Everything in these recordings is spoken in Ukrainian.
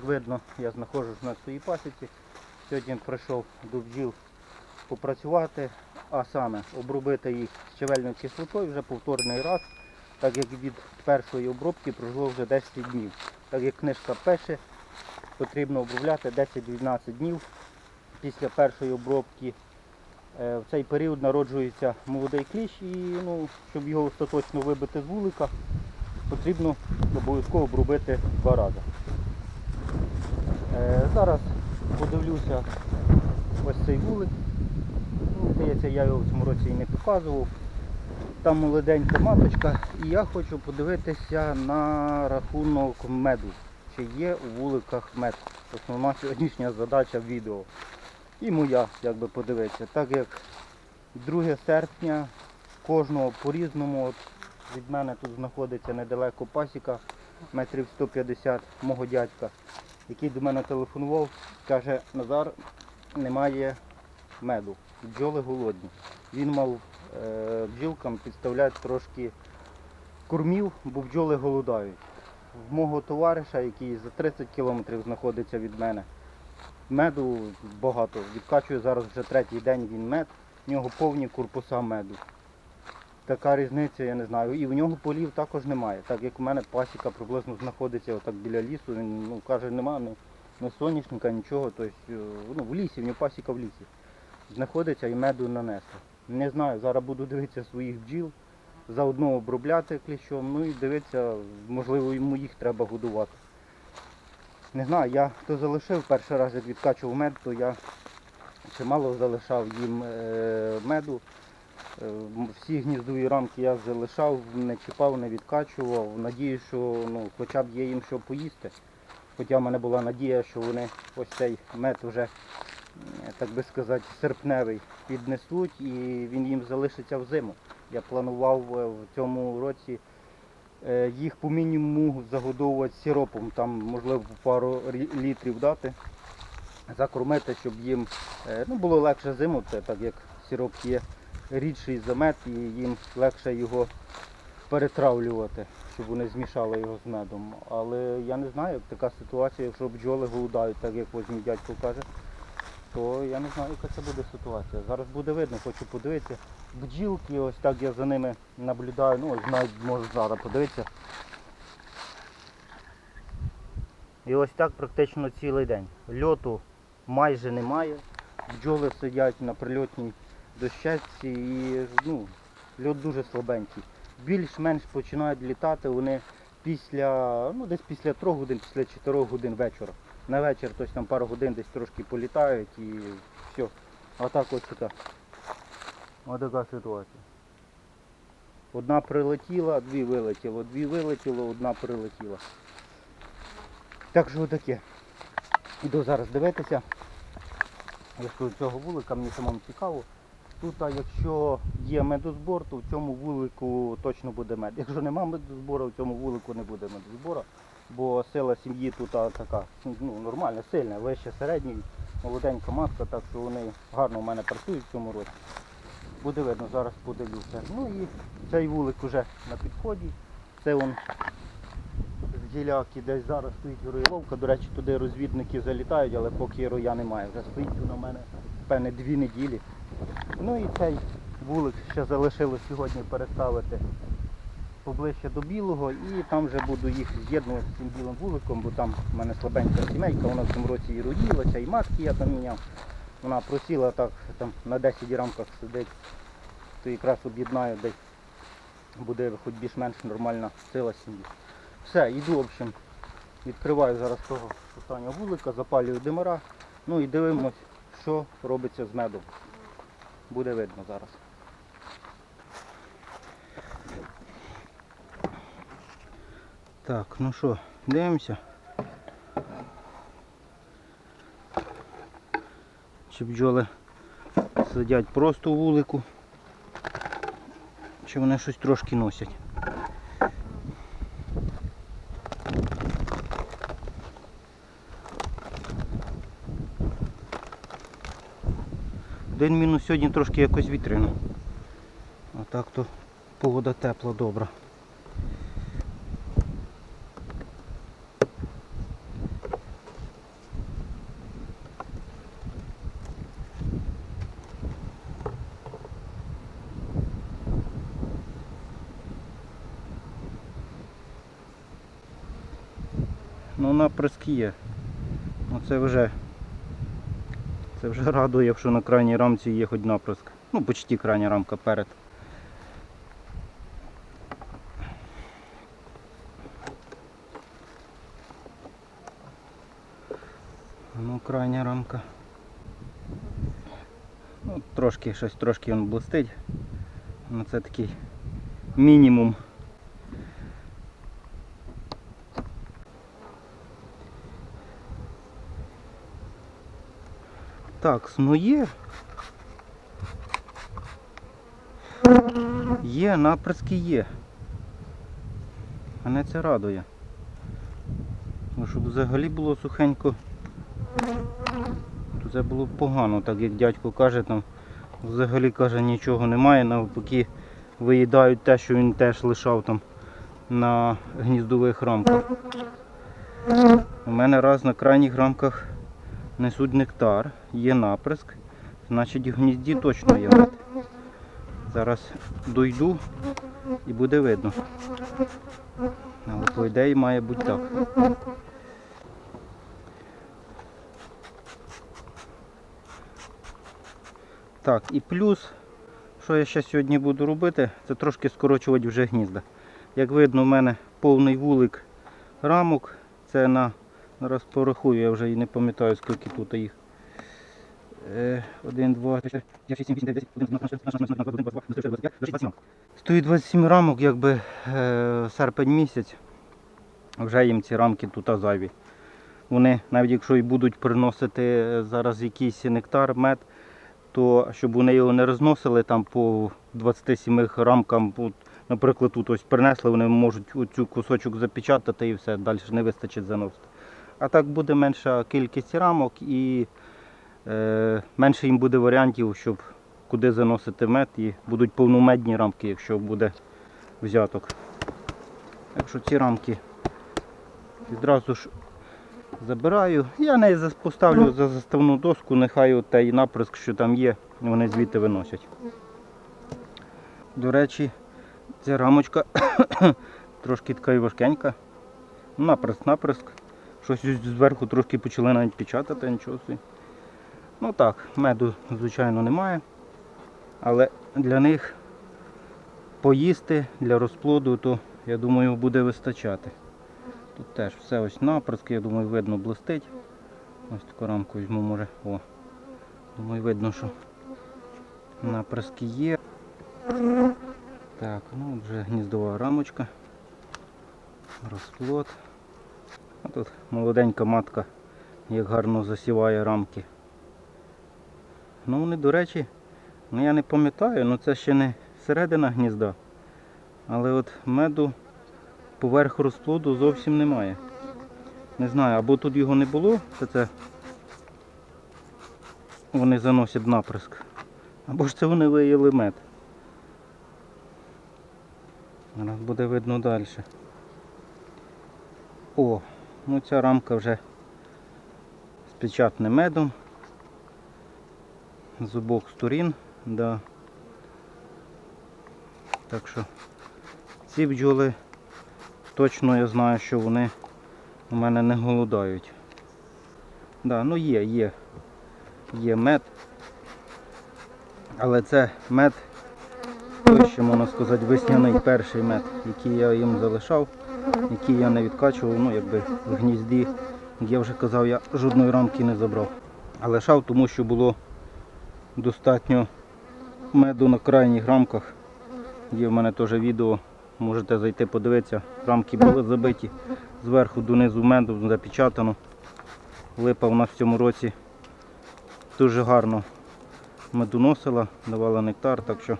Як видно, я знаходжусь на своїй пасіці. Сьогодні прийшов до бджіл попрацювати, а саме обробити їх щавельною кислотою вже повторний раз, так як від першої обробки пройшло вже 10 днів. Так як книжка пише, потрібно обробляти 10-12 днів після першої обробки. Е, В цей період народжується молодий кліщ і ну, щоб його остаточно вибити з вулика, потрібно обов'язково обробити два рази. Е, Зараз подивлюся ось цей вулик. Ну, Здається, я його в цьому році і не показував. Там молоденька маточка і я хочу подивитися на рахунок меду. Чи є у вуликах мед. Основна сьогоднішня задача відео. І моя, як би подивитися. Так як 2 серпня кожного по-різному. Від мене тут знаходиться недалеко пасіка, метрів 150 мого дядька, який до мене телефонував, каже, Назар, немає меду, бджоли голодні. Він мав е, бджілкам підставляти трошки кормів, бо бджоли голодають. В мого товариша, який за 30 кілометрів знаходиться від мене, меду багато. Відкачує зараз вже третій день він мед, в нього повні корпуса меду. Така різниця, я не знаю. І в нього полів також немає. Так як у мене пасіка приблизно знаходиться отак біля лісу, він ну, каже, немає ні, ні соняшника, нічого. Тобто, е, ну, в лісі, в нього пасіка в лісі. Знаходиться і меду нанесло. Не знаю, зараз буду дивитися своїх бджіл, заодно обробляти кліщом, ну і дивитися, можливо, йому їх треба годувати. Не знаю, я то залишив перший раз, як відкачував мед, то я чимало залишав їм е, меду. Всі гніздові рамки я залишав, не чіпав, не відкачував. Надію, що ну, хоча б є їм що поїсти. Хоча в мене була надія, що вони ось цей мед вже, так би сказати, серпневий піднесуть і він їм залишиться в зиму. Я планував е, в цьому році е, їх по мінімуму загодовувати сиропом, там можливо пару літрів дати, закормити, щоб їм е, ну, було легше зиму, так як сироп є рідший за мед і їм легше його перетравлювати, щоб вони змішали його з медом. Але я не знаю, така ситуація, якщо бджоли голодають, так як ось дядько каже, то я не знаю, яка це буде ситуація. Зараз буде видно, хочу подивитися. Бджілки, ось так я за ними наблюдаю, ну ось навіть можу зараз подивитися. І ось так практично цілий день. Льоту майже немає. Бджоли сидять на прильотній дощечці і ну, льот дуже слабенький. Більш-менш починають літати вони після, ну десь після 3 годин, після 4 годин вечора. На вечір тобто там пару годин десь трошки політають і все. Отак ось така. Ось така ситуація. Одна прилетіла, дві вилетіло, дві вилетіло, одна прилетіла. Так що таке. Іду зараз дивитися. Якщо цього вулика мені самому цікаво. Тут, якщо є медозбор, то в цьому вулику точно буде мед. Якщо нема медозбору, в цьому вулику не буде медозбору, бо сила сім'ї тут така ну, нормальна, сильна, вище середньої, молоденька матка, так що вони гарно в мене працюють в цьому році. Буде видно, зараз подивлюся. Ну і цей вулик вже на підході. Це он з гіляки десь зараз стоїть роїловка. До речі, туди розвідники залітають, але поки роя немає. Вже стоїть в мене певне дві неділі. Ну і цей вулик ще залишилось сьогодні переставити поближче до білого і там вже буду їх з'єднувати з цим білим вуликом, бо там в мене слабенька сімейка, вона в цьому році і роділася, і матки я там. Вона просіла так, там на 10 рамках сидить, то якраз об'єднаю десь буде хоч більш-менш нормальна сила сім'ї. Все, йду, в общем, відкриваю зараз того останнього вулика, запалюю димара, ну і дивимось, що робиться з медом. Буде видно зараз. Так, ну що, дивимося. Чи бджоли сидять просто у вулику, чи вони щось трошки носять. Один мінус сьогодні трошки якось вітрина. А так то погода тепла добра. Ну, наприск є. Ну, Оце вже це вже радує, якщо на крайній рамці є хоч наприск. Ну, почти крайня рамка перед. Ну, крайня рамка. Ну, трошки щось трошки він блистить. Ну це такий мінімум. Так, ну є. Є, напрямки є. Мене це радує. Ну, щоб взагалі було сухенько, то це було б погано, так як дядько каже, там взагалі каже нічого немає, навпаки виїдають те, що він теж лишав там на гніздових рамках. У мене раз на крайніх рамках несуть нектар, є наприск, значить в гнізді точно є мед. Зараз дойду і буде видно. Але по ідеї має бути так. Так, і плюс, що я ще сьогодні буду робити, це трошки скорочувати вже гнізда. Як видно, в мене повний вулик рамок. Це на зараз порахую, я вже і не пам'ятаю скільки тут їх. Е, Один, два, три, чотири, п'ять, шість, сім, вісім, дев'ять, десять, один, дванадцять, тринадцять, чотирнадцять, п'ятнадцять, двадцять, двадцять один, двадцять два, двадцять три, Стоїть 27 рамок, якби е, серпень місяць. Вже їм ці рамки тут зайві. Вони, навіть якщо і будуть приносити е, зараз якийсь нектар, мед, то щоб вони його не розносили там по 27 рамкам, наприклад, тут ось принесли, вони можуть оцю кусочок запечатати і все, далі не вистачить заносити. А так буде менша кількість рамок і е, менше їм буде варіантів, щоб куди заносити мед і будуть повномедні рамки, якщо буде взяток. Так що ці рамки відразу ж забираю. Я не поставлю за заставну доску, нехай от той наприск, що там є, вони звідти виносять. До речі, ця рамочка трошки така і важкенька. Наприск, наприск. Щось зверху трошки почали навіть печатати, нічого. Ну так, меду, звичайно, немає. Але для них поїсти для розплоду, то я думаю буде вистачати. Тут теж все ось напрыски, я думаю, видно блистить. Ось таку рамку візьму, може. О. Думаю, видно, що напрыски є. Так, ну вже гніздова рамочка. Розплод. А тут молоденька матка, як гарно засіває рамки. Ну вони, до речі, ну я не пам'ятаю, ну це ще не середина гнізда. Але от меду поверх розплоду зовсім немає. Не знаю, або тут його не було, то це вони заносять наприск. Або ж це вони виїли мед. Зараз буде видно далі. О, ну ця рамка вже з печатним медом. З обох сторін, да. Так що ці бджоли точно я знаю, що вони у мене не голодають. Да, ну є, є. Є мед. Але це мед, той, що можна сказати, весняний перший мед, який я їм залишав, який я не відкачував, ну якби в гнізді, як я вже казав, я жодної рамки не забрав. А лишав, тому що було достатньо меду на крайніх рамках. Є в мене теж відео, можете зайти подивитися. Рамки були забиті зверху донизу меду запечатано. Липа у нас в цьому році дуже гарно медоносила, давала нектар, так що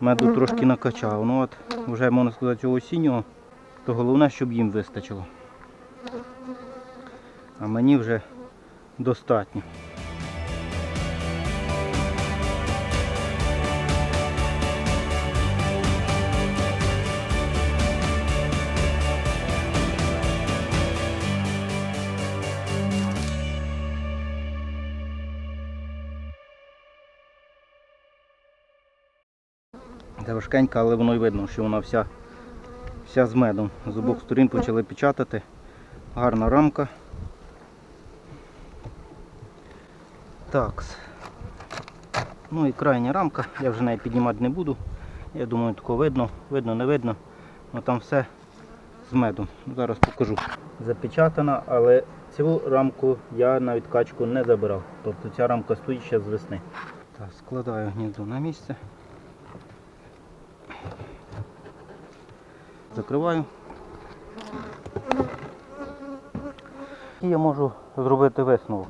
меду трошки накачав. Ну от вже можна сказати осіннього, то головне, щоб їм вистачило. А мені вже достатньо. Це але воно й видно, що вона вся, вся з медом. З обох сторін почали печатати. Гарна рамка. Так. Ну і крайня рамка, я вже неї піднімати не буду. Я думаю, тако видно, видно, не видно. Ну там все з медом. Зараз покажу. Запечатана, але цю рамку я на відкачку не забирав. Тобто ця рамка стоїть ще з весни. Так, складаю гніздо на місце. Закриваю. Я можу зробити висновок.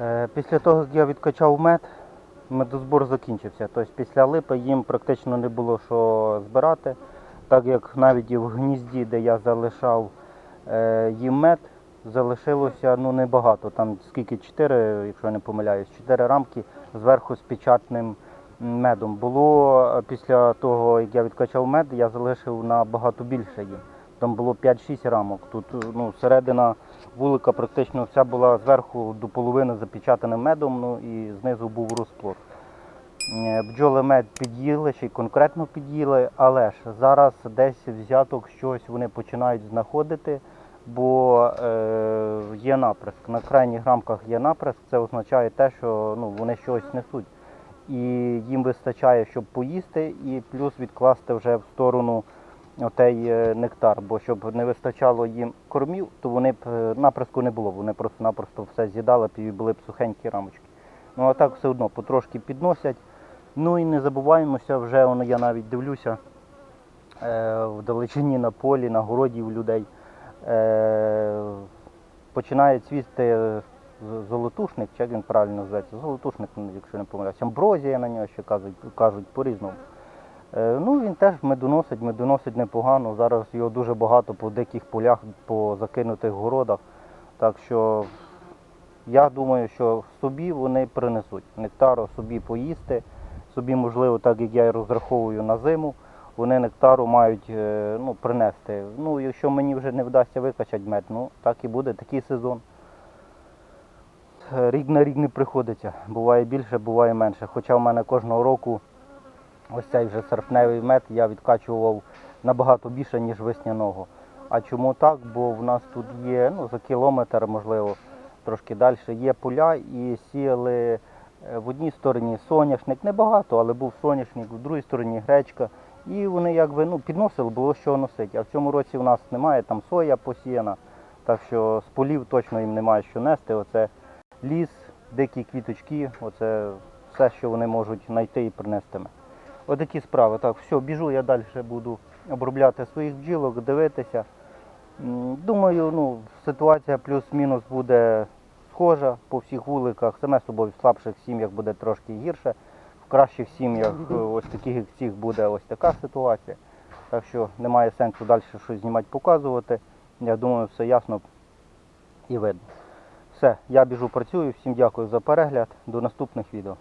Е, Після того, як я відкачав мед, медозбор закінчився. Тобто після липи їм практично не було що збирати, так як навіть і в гнізді, де я залишав е, їм мед, залишилося ну, небагато. Там скільки 4, якщо я не помиляюсь, 4 рамки зверху з печатним медом. Було після того, як я відкачав мед, я залишив набагато більше їм. Там було 5-6 рамок. Тут ну, середина вулика практично вся була зверху до половини запечатана медом, ну і знизу був розплод. Е, Бджоли мед під'їли, ще й конкретно під'їли, але ж зараз десь взяток щось вони починають знаходити, бо е, є наприск. На крайніх рамках є наприск, це означає те, що ну, вони щось несуть. І їм вистачає, щоб поїсти, і плюс відкласти вже в сторону отей е, нектар, бо щоб не вистачало їм кормів, то вони б е, наприску не було, вони просто-напросто все з'їдали і були б сухенькі рамочки. Ну а так все одно потрошки підносять. Ну і не забуваємося, вже воно я навіть дивлюся е, в далечині на полі, на городі у людей. Починає цвісти золотушник, чи як він правильно називається? Золотушник, якщо не помиляюсь. Амброзія на нього ще кажуть, кажуть по-різному. Е, Ну, він теж медоносить, медоносить непогано. Зараз його дуже багато по диких полях, по закинутих городах. Так що я думаю, що собі вони принесуть нектару собі поїсти, собі, можливо, так як я і розраховую на зиму, вони нектару мають е, ну, принести. Ну, якщо мені вже не вдасться викачати мед, ну так і буде, такий сезон. Рік на рік не приходиться. Буває більше, буває менше. Хоча в мене кожного року ось цей вже серпневий мед я відкачував набагато більше, ніж весняного. А чому так? Бо в нас тут є ну, за кілометр, можливо, трошки далі є поля і сіяли е, в одній стороні соняшник, небагато, але був соняшник, в другій стороні гречка. І вони якби ну, підносили, було що носити. А в цьому році в нас немає, там соя посіяна, так що з полів точно їм немає що нести. Оце ліс, дикі квіточки, оце все, що вони можуть знайти і принести. Отакі справи. Так, все, біжу, я далі буду обробляти своїх бджілок, дивитися. Думаю, ну, ситуація плюс-мінус буде схожа по всіх вуликах. Саме собою в слабших сім'ях буде трошки гірше. В кращих сім'ях, е, ось таких як цих, буде ось така ситуація. Так що немає сенсу далі щось знімати, показувати. Я думаю, все ясно і видно. Все, я біжу працюю. Всім дякую за перегляд. До наступних відео.